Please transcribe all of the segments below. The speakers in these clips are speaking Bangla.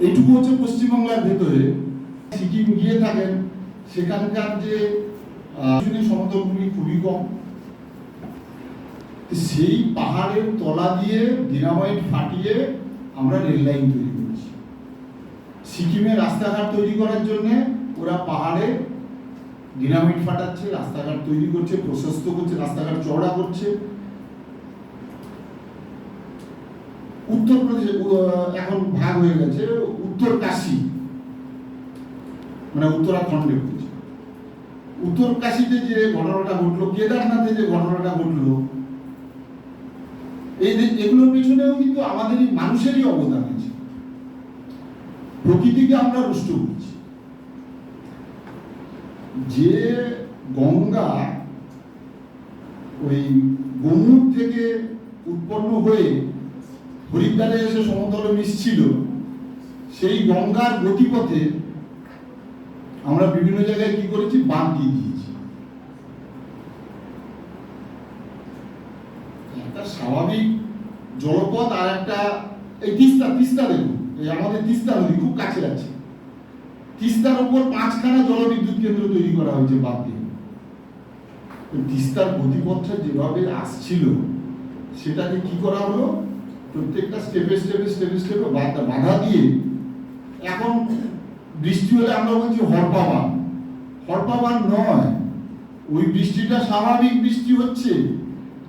এইটুকু হচ্ছে পশ্চিমবাংলার ভেতরে। সিকিম গিয়ে থাকেন সেখানকার যে আহ, সমতলভূমি খুবই কম। সেই পাহাড়ের তলা দিয়ে ডিনামাইট ফাটিয়ে আমরা রেল লাইন তৈরি করেছি। সিকিমে রাস্তাঘাট তৈরি করার জন্য ওরা পাহাড়ে ডিনামাইট ফাটাচ্ছে রাস্তাঘাট তৈরি করছে প্রশস্ত করছে রাস্তাঘাট চওড়া করছে। উত্তরপ্রদেশে এখন ভাগ হয়ে গেছে, উত্তর কাশী। মানে উত্তরাখণ্ডে উত্তর কাশীতে যে ঘটনাটা ঘটলো, কেদারনাথে যে ঘটনাটা ঘটলো, এই এগুলোর পেছনেও কিন্তু আমাদেরই মানুষেরই অবদান আছে। প্রকৃতিকে আমরা রুষ্ট করছি। যে গঙ্গা ওই গমুর থেকে উৎপন্ন হয়ে হরিদ্বারে এসে সমতলে মিশছিল। সেই গঙ্গার গতিপথে আমরা বিভিন্ন জায়গায় কি করেছি? বাদ দিয়ে দিয়েছি। একটা স্বাভাবিক জলপথ আর একটা এই তিস্তা তিস্তা দেখুন এই আমাদের তিস্তা নদী খুব কাছে আছে। তিস্তার উপর পাঁচখানা জলবিদ্যুৎ কেন্দ্র তৈরি করা হয়েছে বাদ দিয়ে। তিস্তার গতিপথটা যেভাবে আসছিল, সেটাকে কি করা হলো? প্রত্যেকটা স্টেপে স্টেপে স্টেপে স্টেপে বাধা দিয়ে এখন বৃষ্টি হলে আমরা বলছি হরপাবান। হরপাবান নয়, ওই বৃষ্টিটা স্বাভাবিক বৃষ্টি হচ্ছে,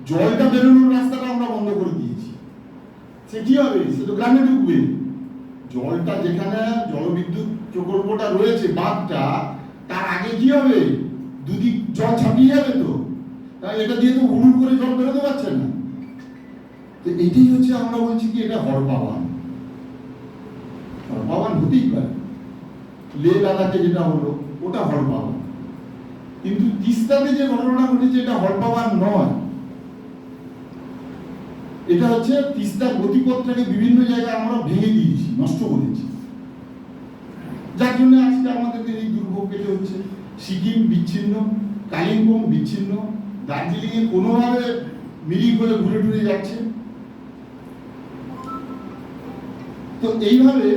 জলটা বেরোনোর রাস্তাটা আমরা বন্ধ করে দিয়েছি। সে কি হবে? সে তো গ্রামে ঢুকবে। জলটা যেখানে জলবিদ্যুৎ প্রকল্পটা রয়েছে বাঁধটা, তার আগে কি হবে? দুদিক জল ছাপিয়ে যাবে তো। এটা দিয়ে তো হুড়ুর করে জল বেরোতে পারছে না। তো এটাই হচ্ছে আমরা বলছি কি, এটা হরপাবান হরপাবান হতেই পারে। লে লাদাখে যেটা হলো, ওটা হরপাবান কিন্তু তিস্তাতে যে ঘটনাটা ঘটেছে, এটা হরপাবান নয়। এটা হচ্ছে তিস্তার গতিপথটাকে বিভিন্ন জায়গায় আমরা ভেঙে দিয়েছি, নষ্ট করেছি। যার জন্য আজকে আমাদের এই দুর্ভোগ পেতে হচ্ছে। সিকিম বিচ্ছিন্ন, কালিম্পং বিচ্ছিন্ন দার্জিলিং এ কোনোভাবে মিলিয়ে করে ঘুরে ঘুরে যাচ্ছে। তো এইভাবে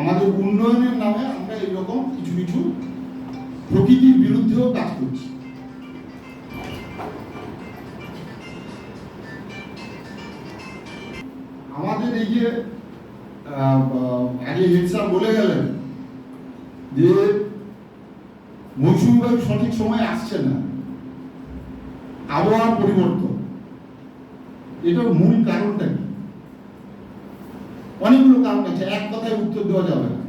আমাদের উন্নয়নের নামে আমরা এরকম কিছু কিছু প্রকৃতির বিরুদ্ধেও কাজ করছি। আমাদের এই যে আগে হেড স্যার বলে গেলেন যে, মৌসুমী বায়ু সঠিক সময় আসছে না, আবহাওয়ার পরিবর্তন। এটার মূল কারণটা কি? অনেকগুলো কারণ আছে। এক কথায় উত্তর দেওয়া যাবে না।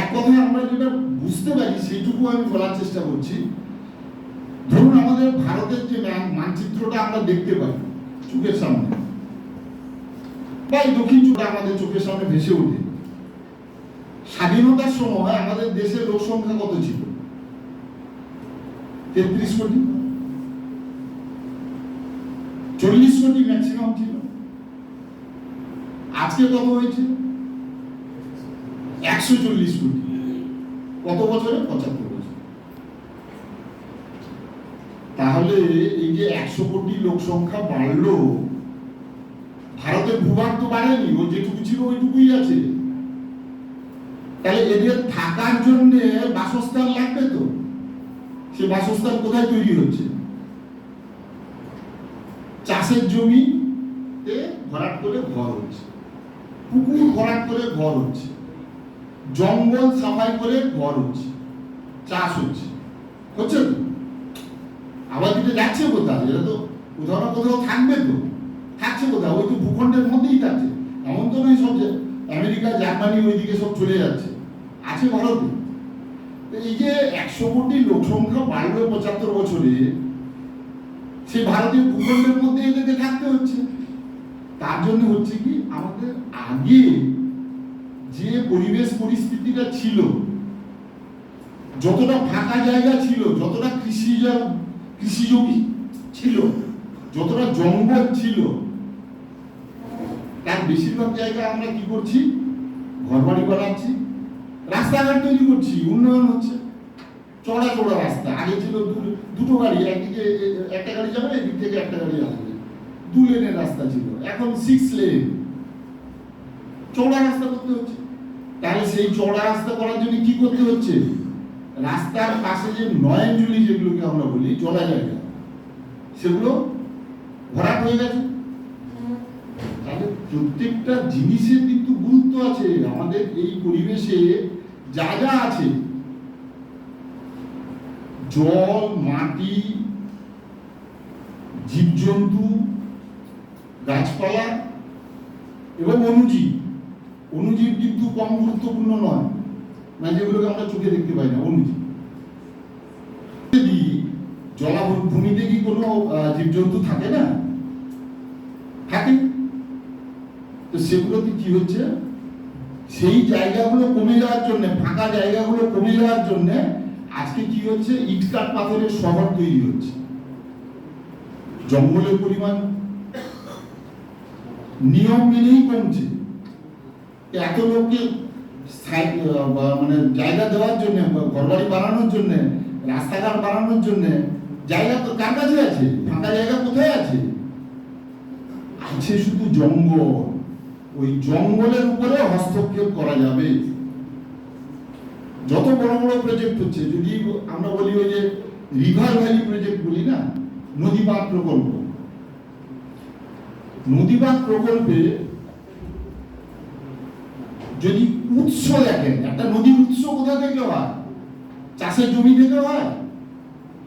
এক কথায় আমরা যেটা বুঝতে পারি সেইটুকু আমি বলার চেষ্টা করছি। ধরুন আমাদের ভারতের যে মানচিত্রটা আমরা দেখতে পাই চোখের সামনে। বা দক্ষিণ চোখটা আমাদের চোখের সামনে ভেসে ওঠে। স্বাধীনতার সময় আমাদের দেশের লোক সংখ্যা কত ছিল? তেত্রিশ কোটি? চল্লিশ কোটি ম্যাক্সিমাম ছিল। আজকে কত হয়েছে? একশো চল্লিশ কোটি। কত বছরে? পঁচাত্তর বছর। তাহলে এই যে একশো কোটি লোক সংখ্যা বাড়লো, ভারতের ভূভাগ তো বাড়েনি, ও যেটুকু ছিল ওইটুকুই আছে। তাহলে এদের থাকার জন্য বাসস্থান লাগবে তো? সে বাসস্থান কোথায় তৈরি হচ্ছে? চাষের জমি ভরাট করে ঘর হচ্ছে। পুকুর ভরাট করে ঘর হচ্ছে। জঙ্গল সাফাই করে ঘর হচ্ছে। চাষ হচ্ছে। হচ্ছে আবার দিতে যাচ্ছে কোথায় এটা তো কোথাও কোথাও থাকবে তো। থাকছে কোথায় ওই তো ভূখণ্ডের মধ্যেই থাকছে। এমন তো নয় সব আমেরিকা, জার্মানি ওইদিকে সব চলে যাচ্ছে। আছে ভারতে। এই যে একশো কোটি লোক সংখ্যা বাড়লো পঁচাত্তর বছরে, সে ভারতীয় ভূখণ্ডের মধ্যে এদেরকে থাকতে হচ্ছে। তার জন্য হচ্ছে আমাদের আগে যে পরিবেশ পরিস্থিতিটা ছিল, যতটা ফাঁকা জায়গা ছিল, যতটা কৃষি কৃষি জমি ছিল, যতটা জঙ্গল ছিল, তার বেশিরভাগ জায়গা আমরা কি করছি? ঘরবাড়ি বানাচ্ছি, রাস্তাঘাট তৈরি করছি, উন্নয়ন হচ্ছে। চড়া চড়া রাস্তা, আগে ছিল দুটো গাড়ি, একদিকে একটা গাড়ি যাবে, এদিক থেকে একটা গাড়ি আসবে। দু লেনের রাস্তা ছিল। এখন সিক্স লেন চওড়া রাস্তা করতে হচ্ছে। তাহলে সেই চওড়া রাস্তা করার জন্য কি করতে হচ্ছে? রাস্তার পাশে যে নয়নজুলি যেগুলোকে আমরা বলি জলা জায়গা, সেগুলো ভরাট হয়ে গেছে। তাহলে প্রত্যেকটা জিনিসের কিন্তু গুরুত্ব আছে। আমাদের এই পরিবেশে যা যা আছে, জল, মাটি, জীবজন্তু, গাছপালা এবং অনুজীব অনুজীব কিন্তু কম গুরুত্বপূর্ণ নয়। মানে যেগুলোকে আমরা চোখে দেখতে পাই না, অনুজীব। জলাভূমিতে কি কোনো জীবজন্তু থাকে না? থাকে। তো সেগুলোতে কি হচ্ছে? সেই জায়গাগুলো কমে যাওয়ার জন্য, ফাঁকা জায়গাগুলো কমে যাওয়ার জন্য আজকে কি হচ্ছে? ইটকাট পাথরের শহর তৈরি হচ্ছে। জঙ্গলের পরিমাণ নিয়ম মেনেই কমছে। এত লোককে মানে জায়গা দেওয়ার জন্য ঘরবাড়ি বানানোর জন্য, রাস্তাঘাট বানানোর জন্য, জায়গা তো কার কাছে আছে? ফাঁকা জায়গা কোথায় আছে? আছে শুধু জঙ্গল। ওই জঙ্গলের উপরে হস্তক্ষেপ করা যাবে। যত বড় বড় প্রজেক্ট হচ্ছে, যদি আমরা বলি ওই যে রিভার ভ্যালি প্রজেক্ট বলি না নদী বাঁধ প্রকল্প। নদী বাঁধ প্রকল্পে যদি উৎস দেখেন, একটা নদীর উৎস কোথা থেকে হয়? চাষের জমি থেকে হয়?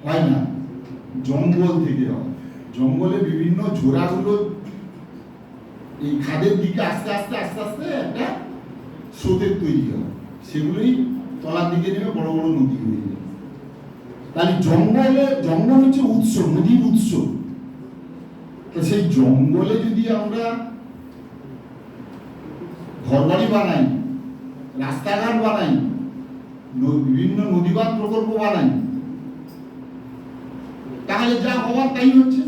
হয় না। জঙ্গল থেকে হয়। জঙ্গলে বিভিন্ন ঝোড়াগুলো এই খাদের দিকে আস্তে আস্তে আস্তে আস্তে একটা স্রোতের তৈরি হয়। সেগুলোই তলার দিকে নেমে বড় বড় নদী হয়ে যায়। তাহলে জঙ্গলে, জঙ্গল হচ্ছে উৎস, নদীর উৎস। সেই জঙ্গলে যদি আমরা ঘরবাড়ি বানাই, রাস্তাঘাট বানাই বিভিন্ন নদীবাদ প্রকল্প বানাই। তাহলে যা হওয়ার তাই হচ্ছে।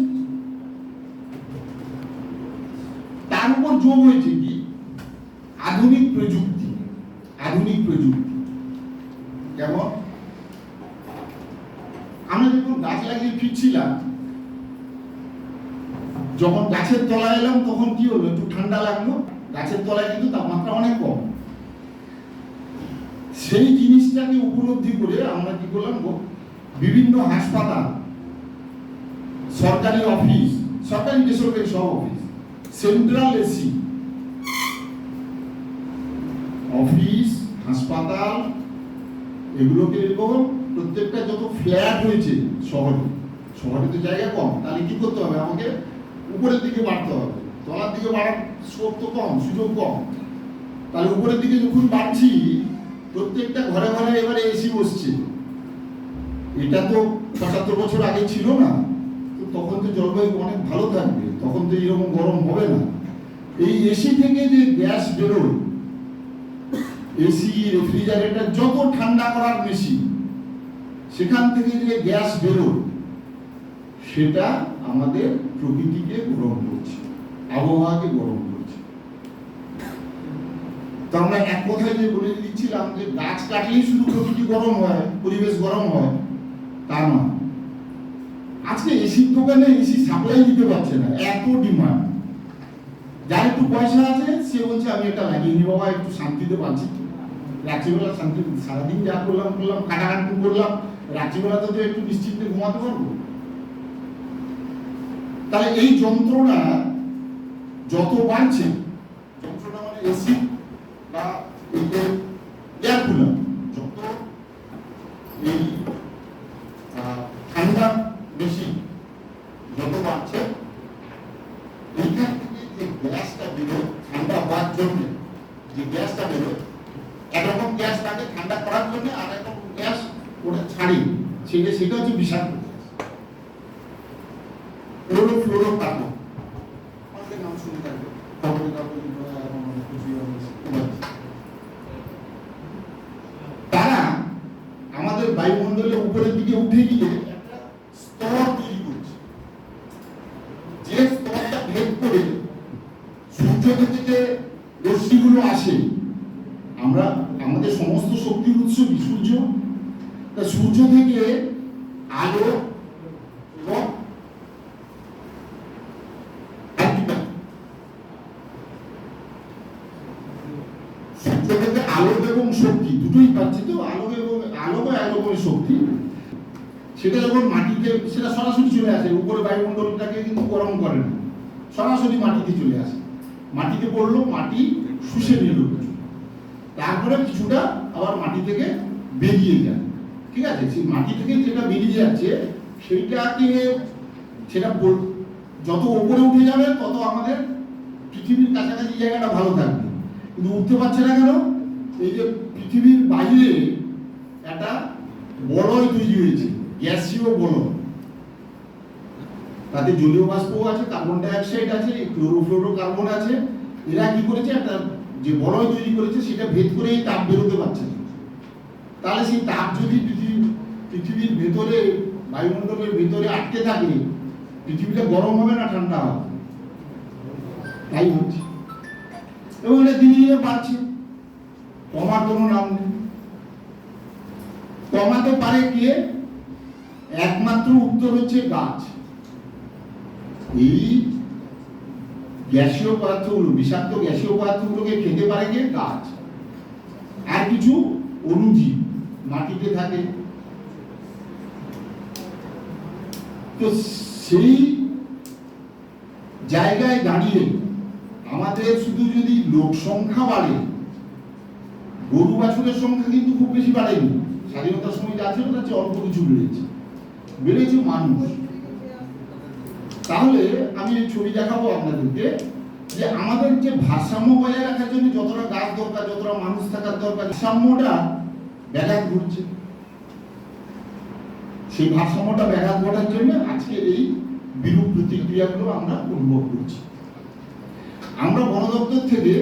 তার উপর যোগ হয়েছে কি? আধুনিক প্রযুক্তি আধুনিক প্রযুক্তি। যেমন, আমরা যখন গাছ লাগিয়ে ফিরছিলাম, যখন গাছের তলায় এলাম, তখন কি হলো? একটু ঠান্ডা লাগল। গাছের তলায় কিন্তু তাপমাত্রা অনেক কম। সেই জিনিসটাকে উপলব্ধি করে আমরা কি করলাম বিভিন্ন হাসপাতাল, সরকারি অফিস, সরকারি বেসরকারি সব অফিস, সেন্ট্রাল এসি, অফিস, হাসপাতাল, এগুলোকে এবং প্রত্যেকটা যত ফ্ল্যাট হয়েছে শহরে শহরে তো জায়গা কম, তাহলে কি করতে হবে? আমাকে উপরের দিকে বাড়তে হবে। তলার দিকে বাড়ার স্কোপ তো কম, সুযোগ কম। তাহলে উপরের দিকে যখন বাড়ছি, প্রত্যেকটা ঘরে ঘরে এবারে এসি বসছে। এটা তো পঁচাত্তর বছর আগে ছিল না। তো তখন তো জলবায়ু অনেক ভালো থাকবে। তখন তো এরকম গরম হবে না। এই এসি থেকে যে গ্যাস বেরোয় এসি রেফ্রিজারেটর যত ঠান্ডা করার মেশিন সেখান থেকে যে গ্যাস বেরোয়, সেটা আমাদের প্রকৃতিকে গরম করছে। আবহাওয়াকে গরম করছে। তো আমরা এক কথায় যে বলে দিচ্ছিলাম যে গাছ কাটলেই শুধু প্রকৃতি গরম হয়, পরিবেশ গরম হয়, তা নয়। আজকে এসির দোকানে এসি সাপ্লাই দিতে পারছে না, এত ডিমান্ড যার একটু পয়সা আছে, সে বলছে, আমি এটা লাগিয়ে নি বাবা, একটু শান্তিতে পাচ্ছি রাত্রিবেলা শান্তি, সারাদিন যা করলাম করলাম, কাটাকাটি করলাম রাত্রিবেলাতে তো একটু নিশ্চিন্তে ঘুমাতে পারব। তাহলে এই যন্ত্রণা যত বাড়ছে যন্ত্রণা মানে এসি বা এই যে এয়ার কুলার যত এই আহ, ঠান্ডা বেশি যত বাড়ছে এইখান থেকে যে গ্যাসটা বেরোয় ঠান্ডা হওয়ার জন্য যে গ্যাসটা বেরোয় একরকম গ্যাস তাকে ঠান্ডা করার জন্য আর একরকম গ্যাস ওটা ছাড়ি সেটা সেটা হচ্ছে বিষাক্ত গ্যাস ফ্লোরো ফ্লোরো কার্বন অনেক নাম শুনে থাকবে খবরে কাগজে বা এখন অনেক কিছুই আমরা শুনতে পাচ্ছি। তারা আমাদের বায়ুমণ্ডলের উপরের দিকে উঠে গিয়ে একটা স্তর তৈরি করছে যে স্তরটা ভেদ করে সূর্য থেকে যে রশ্মিগুলো আসে আমরা আমাদের সমস্ত শক্তির উৎস কি সূর্য তা সূর্য থেকে আলো এবং আলো এবং শক্তি, দুটোই পাচ্ছি তো, আলো এবং, আলো বা শক্তি। সেটা যখন মাটিতে, সেটা সরাসরি চলে আসে, উপরে বায়ুমণ্ডলটাকে কিন্তু গরম করে না। সরাসরি মাটিতে চলে আসে। মাটিতে পড়ল, মাটি শুষে নিল। তারপরে কিছুটা আবার মাটি থেকে বেরিয়ে যায়। ঠিক আছে, সেই মাটি থেকে যেটা বেরিয়ে যাচ্ছে সেইটাকে সেটা যত উপরে উঠে যাবে, তত আমাদের পৃথিবীর কাছাকাছি জায়গাটা ভালো থাকবে। কিন্তু উঠতে পারছে না কেন? এই যে পৃথিবীর বাইরে একটা বলয় তৈরি হয়েছে, গ্যাসীয় বলয়। তাতে জলীয় বাষ্পও আছে কার্বন ডাইঅক্সাইড আছে ক্লোরোফ্লোরো কার্বন আছে। এরা কি করেছে? একটা যে বলয় তৈরি করেছে, সেটা ভেদ করে এই তাপ বেরোতে পারছে না। তাহলে সেই তাপ যদি পৃথিবী, পৃথিবীর ভেতরে, বায়ুমণ্ডলের ভেতরে আটকে থাকে, পৃথিবীটা গরম হবে না ঠান্ডা হবে? তাই হচ্ছে। এবং এটা দিনে দিনে বাড়ছে। কমার কোনো নাম নেই। কমাতে পারে কে? একমাত্র উত্তর হচ্ছে গাছ। এই গ্যাসীয় পদার্থগুলো, বিষাক্ত গ্যাসীয় পদার্থগুলোকে খেতে পারে কে? গাছ। আর কিছু অনুজীব মাটিতে থাকে। তো সেই জায়গায় দাঁড়িয়ে আমাদের শুধু যদি লোক সংখ্যা বাড়ে, গরু বাছুরের সংখ্যা কিন্তু খুব বেশি বাড়েনি। স্বাধীনতার সময় যা ছিল তার চেয়ে অল্প কিছু বেড়েছে। বেড়েছে মানুষ। তাহলে আমি এই ছবি দেখাবো আপনাদেরকে যে আমাদের যে ভারসাম্য বজায় রাখার জন্য যতটা গাছ দরকার, যতটা মানুষ থাকার দরকার, ভারসাম্যটা ব্যাঘাত ঘটছে সেই ভারসাম্যটা ব্যাঘাত ঘটার জন্য আজকে এই বিরূপ প্রতিক্রিয়াগুলো আমরা অনুভব করছি। আমরা বন দপ্তর থেকে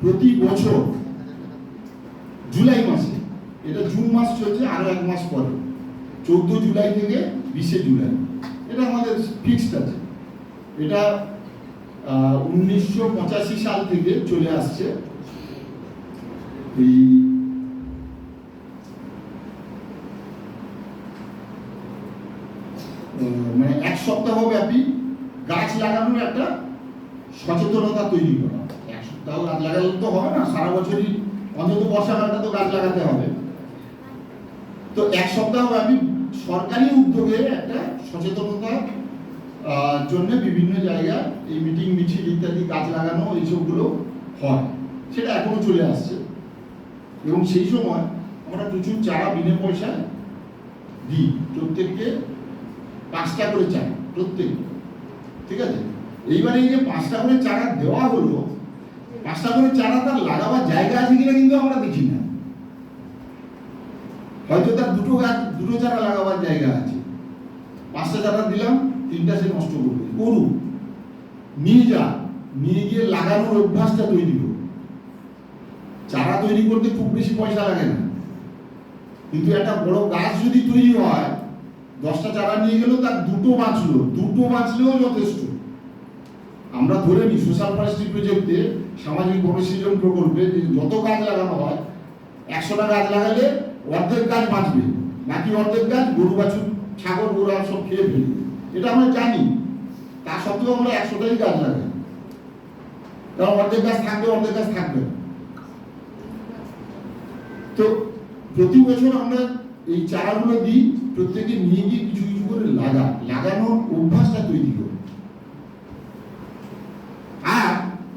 প্রতি বছর জুলাই মাসে, এটা জুন মাস চলছে আরও এক মাস পরে, চোদ্দ জুলাই থেকে বিশে জুলাই। এটা আমাদের ফিক্সড আছে। এটা উনিশশো পঁচাশি সাল থেকে চলে আসছে। এই আহ, মানে এক সপ্তাহ ব্যাপী গাছ লাগানোর একটা সচেতনতা তৈরি করা। এক সপ্তাহ গাছ লাগালে তো হবে না, সারা বছরই অন্তত বর্ষাকালটা তো গাছ লাগাতে হবে। তো এক সপ্তাহ ব্যাপী সরকারি উদ্যোগে একটা সচেতনতা জন্য বিভিন্ন জায়গায় এই মিটিং, মিছিল ইত্যাদি গাছ লাগানো এইসবগুলো হয়। সেটা এখনও চলে আসছে। এবং সেই সময় আমরা প্রচুর চারা বিনা পয়সায় দিই। প্রত্যেককে পাঁচটা করে চারা। প্রত্যেক ঠিক আছে? এইবারে এই যে পাঁচটা করে চারা দেওয়া হলো, পাঁচটা করে চারা তার লাগাবার জায়গা আছে কিনা কিন্তু আমরা দেখি না। হয়তো তার দুটো গাছ, দুটো চারা লাগাবার জায়গা আছে। পাঁচটা চারা দিলাম, তিনটা সে নষ্ট করবে। করুক। নিয়ে যা। নিয়ে গিয়ে লাগানোর অভ্যাসটা তৈরি করুক চারা তৈরি করতে খুব বেশি পয়সা লাগে না। কিন্তু একটা বড় গাছ যদি তৈরি হয় দশটা চারা নিয়ে গেলেও তার দুটো বাঁচলো, দুটো বাঁচলেও যথেষ্ট। আমরা ধরে নিই সোশ্যাল ফরেস্ট্রি প্রজেক্টে সামাজিক বনসৃজন প্রকল্পে যে যত গাছ লাগানো হয়, একশোটা গাছ লাগালে অর্ধেক গাছ বাঁচবে, বাকি অর্ধেক গাছ গরু, বাছুর, ছাগল গোড়া সব খেয়ে ফেলবে। এটা আমরা জানি, তা সত্ত্বেও আমরা একশোটাই গাছ লাগাই। কারণ অর্ধেক গাছ থাকবে, অর্ধেক গাছ থাকবে তো প্রতি বছর আমরা এই চারাগুলো দিই প্রত্যেকে নিয়ে গিয়ে কিছু কিছু করে লাগা লাগানোর অভ্যাসটা তৈরি করি আর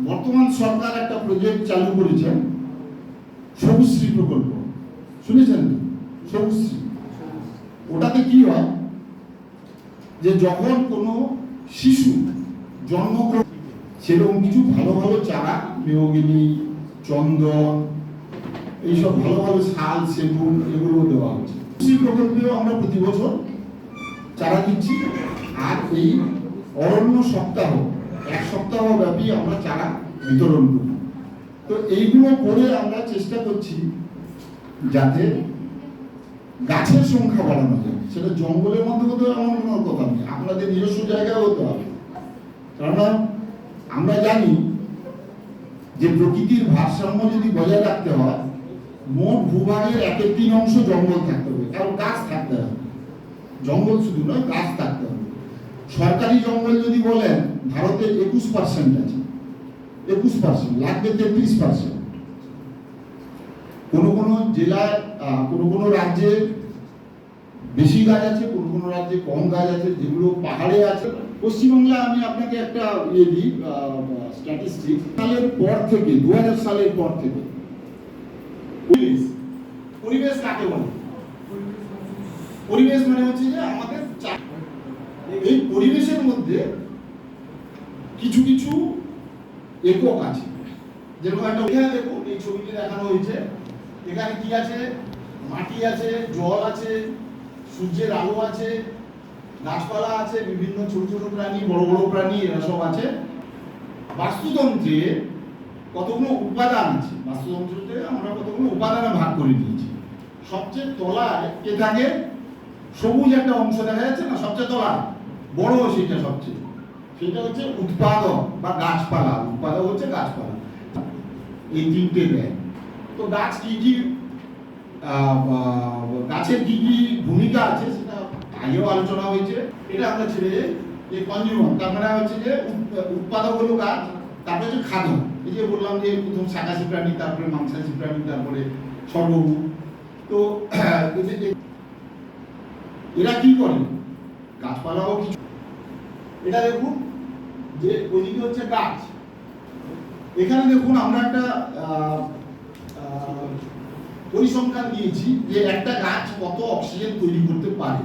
বর্তমান সরকার একটা প্রজেক্ট চালু করেছেন সবুজশ্রী প্রকল্প। শুনেছেন? সবুজশ্রী। ওটাতে কি হয়? যে যখন কোনো শিশু জন্মগ্রহণ সেরকম কিছু ভালো ভালো চারা মেয়গিনি চন্দন, এইসব ভালো ভালো শাল, সেগুন এগুলো দেওয়া হচ্ছে। কৃষি প্রকল্পেও আমরা প্রতি বছর চারা দিচ্ছি আর এই অরণ্য সপ্তাহ, এক সপ্তাহ ব্যাপী আমরা চারা বিতরণ করি। তো এইগুলো করে আমরা চেষ্টা করছি যাতে গাছের সংখ্যা বাড়ানো যায়। সেটা জঙ্গলের মধ্যে হবে এমন কোনো কথা নেই। আপনাদের নিজস্ব জায়গায় হতে হবে। কেননা আমরা জানি যে প্রকৃতির ভারসাম্য যদি বজায় রাখতে হয় মোট ভূভাগের একের তিন অংশ জঙ্গল থাকতে হবে, কারণ গাছ থাকতে হবে। জঙ্গল শুধু নয়, গাছ থাকতে হবে। সরকারি জঙ্গল যদি বলেন, ভারতের একুশ পার্সেন্ট আছে। একুশ পার্সেন্ট লাগবে তেত্রিশ পার্সেন্ট কোনো কোনো জেলায় কোনো কোনো রাজ্যে বেশি গাছ আছে, কোনো কোনো রাজ্যে কম গাছ আছে, যেগুলো পাহাড়ে আছে। পশ্চিমবাংলা আমি আপনাকে একটা ইয়ে দিই স্ট্যাটিস্টিক সালের পর থেকে, দু হাজার সালের পর থেকে পরিবেশ। পরিবেশ কাকে বলে? পরিবেশ মানে হচ্ছে যে আমাদের এই পরিবেশের মধ্যে কিছু কিছু একক আছে। যেরকম একটা এখানে দেখুন, এই ছবিতে দেখানো হয়েছে, এখানে কি আছে? মাটি আছে, জল আছে, সূর্যের আলো আছে, গাছপালা আছে, বিভিন্ন ছোট ছোট প্রাণী, বড় বড় প্রাণী এরা সব আছে। বাস্তুতন্ত্রে কতগুলো উপাদান আছে? বাস্তুতন্ত্রতে আমরা কতগুলো উপাদানে ভাগ করে দিয়েছি সবচেয়ে তলায় কে থাকে? সবুজ একটা অংশ দেখা যাচ্ছে না? সবচেয়ে তলায়। বড় সেটা সবচেয়ে। সেটা হচ্ছে উৎপাদক বা গাছপালা। উৎপাদক হচ্ছে গাছপালা। এই তিনটে দেয়। তো গাছ কি কি গাছের কি কি ভূমিকা আছে সেটা আগেও আলোচনা হয়েছে। এটা আমরা ছেড়ে যে কনজিউমার তার মানে হচ্ছে যে উৎ- উৎপাদক হলো গাছ, তারপরে হচ্ছে খাদ্য এই যে বললাম যে প্রথম শাকাশি প্রাণী, তারপরে মাংসাশী প্রাণী, তারপরে সর্বভূ। তো এরা কি করে? গাছপালাও কিছু এটা দেখুন, যে ওইদিকে হচ্ছে গাছ। এখানে দেখুন আমরা একটা পরিসংখ্যান দিয়েছি যে একটা গাছ কত অক্সিজেন তৈরি করতে পারে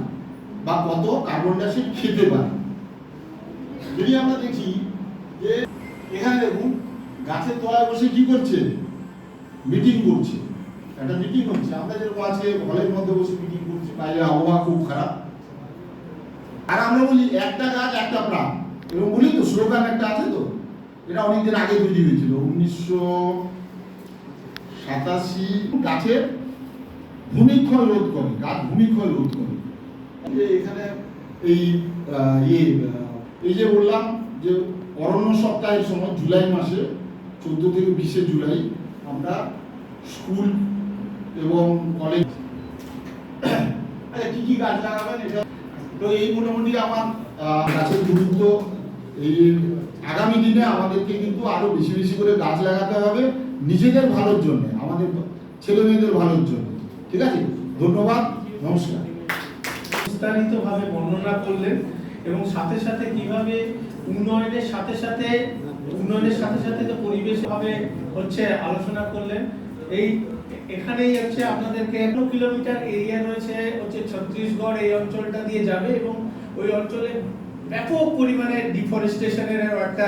বা কত কার্বন ডাইঅক্সাইড খেতে পারে। যদি আমরা দেখি যে এখানে দেখুন গাছের তলায় বসে কি করছে? মিটিং করছে। একটা মিটিং হচ্ছে। আমরা যেরকম আছে হলের মধ্যে বসে মিটিং করছি বাইরে আবহাওয়া খুব খারাপ। আর আমরা বলি, একটা গাছ, একটা প্রাণ। এবং বলি তো স্লোগান একটা আছে তো? এটা অনেকদিন আগে তৈরি হয়েছিল। উনিশশো সাতাশি গাছের ভূমিক্ষয় রোধ করে। গাছ ভূমিক্ষয় রোধ করে। যে এখানে এই ইয়ে এই যে বললাম যে অরণ্য সপ্তাহের সময়, জুলাই মাসে চোদ্দ থেকে বিশে জুলাই আমরা স্কুল এবং কলেজ আচ্ছা, কি কি গাছ লাগাবেন এটা? তো এই মোটামুটি আমার গাছের গুরুত্ব। এই আগামী দিনে আমাদেরকে কিন্তু আরও বেশি বেশি করে গাছ লাগাতে হবে নিজেদের ভালোর জন্য আমাদের ছেলে মেয়েদের ভালোর জন্য। ঠিক আছে? ধন্যবাদ নমস্কার। বিস্তারিতভাবে বর্ণনা করলেন এবং সাথে সাথে কীভাবে উন্নয়নের সাথে সাথে উন্নয়নের সাথে সাথে যে পরিবেশ ভাবে হচ্ছে আলোচনা করলেন। এই এখানেই হচ্ছে আপনাদেরকে এক কিলোমিটার এরিয়া রয়েছে হচ্ছে ছত্তিশগড় এই অঞ্চলটা দিয়ে যাবে এবং ওই অঞ্চলে ব্যাপক পরিমাণে ডিফরেস্টেশনের একটা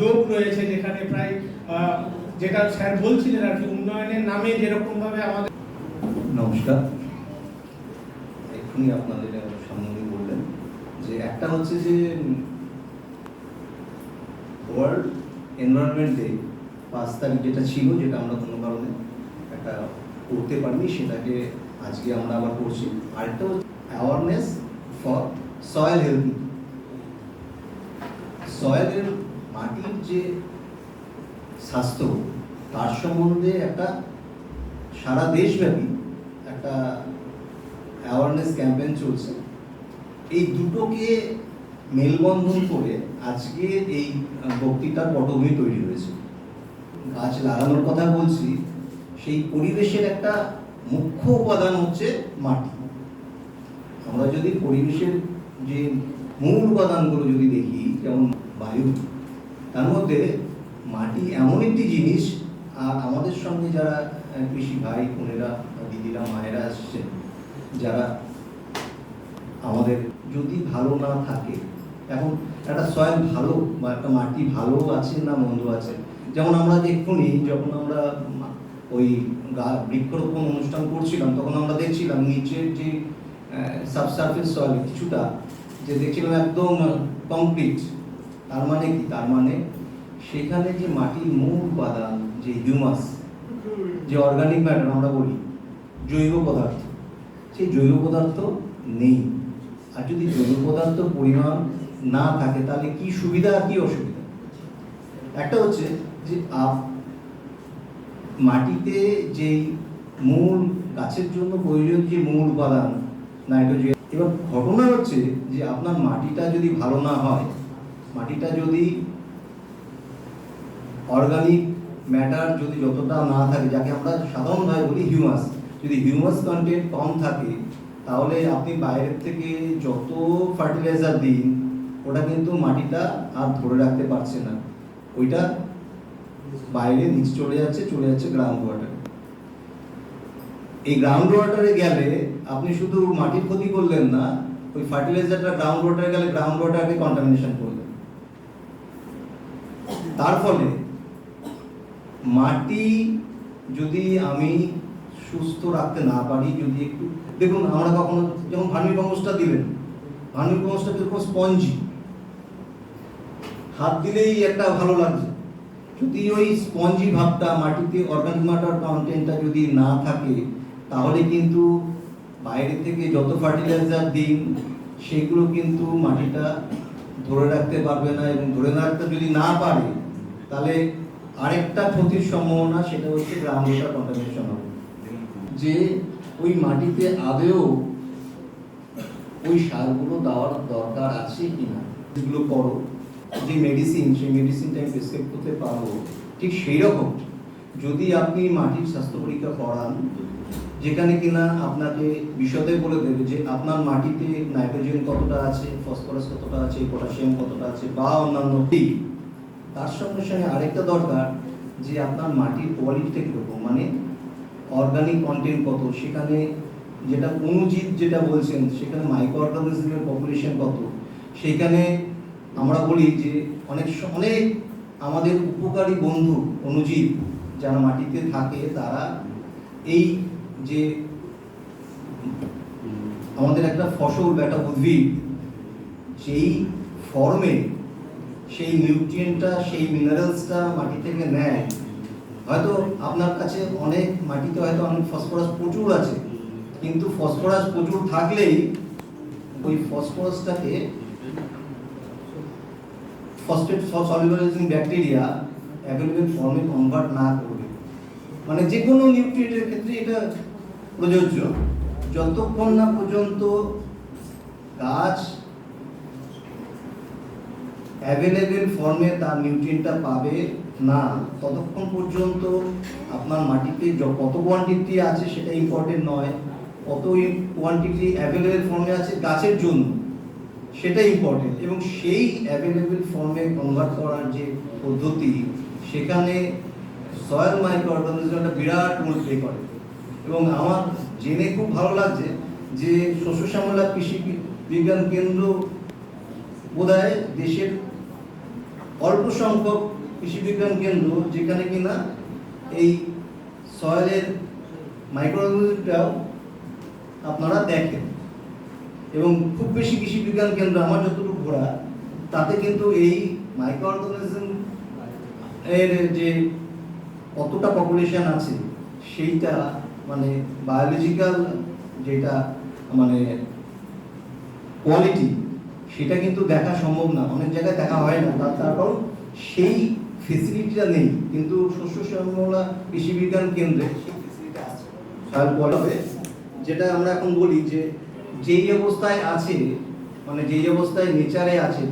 যোগ রয়েছে যেখানে প্রায় যেটা স্যার বলছিলেন আর কি, উন্নয়নের নামে যেরকম ভাবে আমাদের নমস্কার। এক্ষুনি আপনাদের সামনে বললেন যে একটা হচ্ছে যে ওয়ার্ল্ড এনভায়রনমেন্ট ডে পাঁচ তারিখ যেটা ছিল, যেটা আমরা কোনো কারণে একটা করতে পারিনি, সেটাকে আজকে আমরা আবার করছি। আরেকটা হচ্ছে অ্যাওয়ারনেস ফর সয়েল হেলথি সয়েলের মাটির যে স্বাস্থ্য, তার সম্বন্ধে একটা সারা দেশব্যাপী একটা অ্যাওয়ারনেস ক্যাম্পেইন চলছে। এই দুটোকে মেলবন্ধন করে আজকে এই বক্তৃতার পটভূমি তৈরি হয়েছে। গাছ লাগানোর কথা বলছি, সেই পরিবেশের একটা মুখ্য উপাদান হচ্ছে মাটি। আমরা যদি পরিবেশের যে মূল উপাদানগুলো যদি দেখি, যেমন বায়ু, তার মধ্যে মাটি এমন একটি জিনিস, আর আমাদের সঙ্গে যারা কৃষি ভাই, বোনেরা দিদিরা, মায়েরা আসছেন, যারা আমাদের যদি ভালো না থাকে এখন একটা সয়েল ভালো বা একটা মাটি ভালো আছে না মন্দ আছে? যেমন আমরা দেখুনি যখন আমরা ওই বৃক্ষরোপণ অনুষ্ঠান করছিলাম, তখন আমরা দেখছিলাম নিচের যে সাবসার্ফেস সয়েল কিছুটা, যে দেখছিলাম একদম কমপ্লিট তার মানে কি? তার মানে সেখানে যে মাটির মূল উপাদান, যে হিউমাস যে অর্গানিক ম্যাটার আমরা বলি, জৈব পদার্থ, সেই জৈব পদার্থ নেই। আর যদি জৈব পদার্থ পরিমাণ না থাকে, তাহলে কি সুবিধা আর কি অসুবিধা? একটা হচ্ছে যে মাটিতে যেই মূল, গাছের জন্য প্রয়োজন যে মূল উপাদান, নাইট্রোজেন, এবার ঘটনা হচ্ছে যে আপনার মাটিটা যদি ভালো না হয়, মাটিটা যদি অর্গানিক ম্যাটার যদি যতটা না থাকে, যাকে আমরা সাধারণভাবে বলি হিউমাস যদি হিউমাস কন্টেন্ট কম থাকে, তাহলে আপনি বাইরের থেকে যত ফার্টিলাইজার দিন ওটা কিন্তু মাটিটা আর ধরে রাখতে পারছে না। ওইটা বাইরে নিচে চলে যাচ্ছে চলে যাচ্ছে গ্রাউন্ড ওয়াটার এই গ্রাউন্ড ওয়াটারে গেলে আপনি শুধু মাটির ক্ষতি করলেন না, ওই ফার্টিলাইজারটা গ্রাউন্ড ওয়াটারে গেলে গ্রাউন্ড ওয়াটারকে কন্টামিনেশন করলেন। তার ফলে মাটি যদি আমি সুস্থ রাখতে না পারি, যদি একটু দেখুন, আমরা কখনো যেমন ভার্মি কম্পোস্টটা দিলেন। ভার্মি কম্পোস্টটা যেরকম স্পঞ্জি হাত দিলেই একটা ভালো লাগছে। যদি ওই স্পঞ্জি ভাবটা, মাটিতে অর্গানিক ম্যাটার কন্টেন্টটা যদি না থাকে, তাহলে কিন্তু বাইরে থেকে যত ফার্টিলাইজার দিন, সেগুলো কিন্তু মাটিটা ধরে রাখতে পারবে না এবং ধরে রাখতে যদি না পারে, তাহলে আরেকটা ক্ষতির সম্ভাবনা সেটা হচ্ছে গ্রাম ওয়াটার কন্টামিনেশন হবে। যে ওই মাটিতে আদেও ওই সারগুলো দেওয়ার দরকার আছে কিনা এগুলো করো। যে মেডিসিন সেই মেডিসিনটা আমি প্রেসক্রাইব করতে পারব, ঠিক সেই রকম যদি আপনি মাটির স্বাস্থ্য পরীক্ষা করান, যেখানে কিনা আপনাকে বিশদে বলে দেবে যে আপনার মাটিতে নাইট্রোজেন কতটা আছে ফসফরাস কতটা আছে পটাশিয়াম কতটা আছে বা অন্যান্য দিক। তার সঙ্গে সঙ্গে আরেকটা দরকার যে আপনার মাটির কোয়ালিটিটা কীরকম মানে অর্গানিক কন্টেন্ট কত, সেখানে যেটা অনুজীব যেটা বলছেন, সেখানে মাইক্রো অর্গানিজমের পপুলেশন কত, সেখানে আমরা বলি যে অনেক অনেক আমাদের উপকারী বন্ধু অনুজীব যারা মাটিতে থাকে, তারা এই যে আমাদের একটা ফসল বা একটা উদ্ভিদ, সেই ফর্মে সেই নিউট্রিয়েন্টটা, সেই মিনারেলসটা মাটি থেকে নেয়। হয়তো আপনার কাছে অনেক মাটিতে হয়তো অনেক ফসফরাস প্রচুর আছে, কিন্তু ফসফরাস প্রচুর থাকলেই ওই ফসফরাসটাকে ফসফেট সলিউবলাইজিং ব্যাকটেরিয়া অ্যাভেলেবল ফর্মে কনভার্ট না করবে মানে যে কোনো নিউট্রিয়েন্টের ক্ষেত্রে এটা প্রযোজ্য। যতক্ষণ না পর্যন্ত গাছ অ্যাভেলেবেল ফর্মে তার নিউট্রিয়েন্টটা পাবে না, ততক্ষণ পর্যন্ত আপনার মাটিতে কত কোয়ান্টিটি আছে সেটা ইম্পর্টেন্ট নয়। কত কোয়ান্টিটি অ্যাভেলেবেল ফর্মে আছে গাছের জন্য। সেটা ইম্পর্টেন্ট এবং সেই অ্যাভেলেবেল ফর্মে কনভার্ট করার যে পদ্ধতি, সেখানে সয়েল মাইক্রো একটা বিরাট রোল প্লে করে। এবং আমার জেনে খুব ভালো লাগছে যে শস্য শ্যামলা কৃষি বিজ্ঞান কেন্দ্র বোধহয় দেশের অল্প সংখ্যক কৃষি বিজ্ঞান কেন্দ্র যেখানে কিনা এই সয়েলের মাইক্রোঅর্গানিজমটাও আপনারা দেখেন। এবং খুব বেশি কৃষি বিজ্ঞান কেন্দ্র আমার যতটুকু ঘোরা তাতে কিন্তু এই মাইক্রো অর্গানিজম এর যে কতটা পপুলেশন আছে সেইটা মানে বায়োলজিক্যাল যেটা মানে কোয়ালিটি সেটা কিন্তু দেখা সম্ভব না। অনেক জায়গায় দেখা হয় না। তার তার কারণ সেই ফেসিলিটিটা নেই। কিন্তু শস্য শ্যামলা কৃষি বিজ্ঞান কেন্দ্রে সেই ফেসিলিটি আছে। যেটা আমরা এখন বলি যে যেই অবস্থায় আছে মানে যেই অবস্থায় নেচারে আছে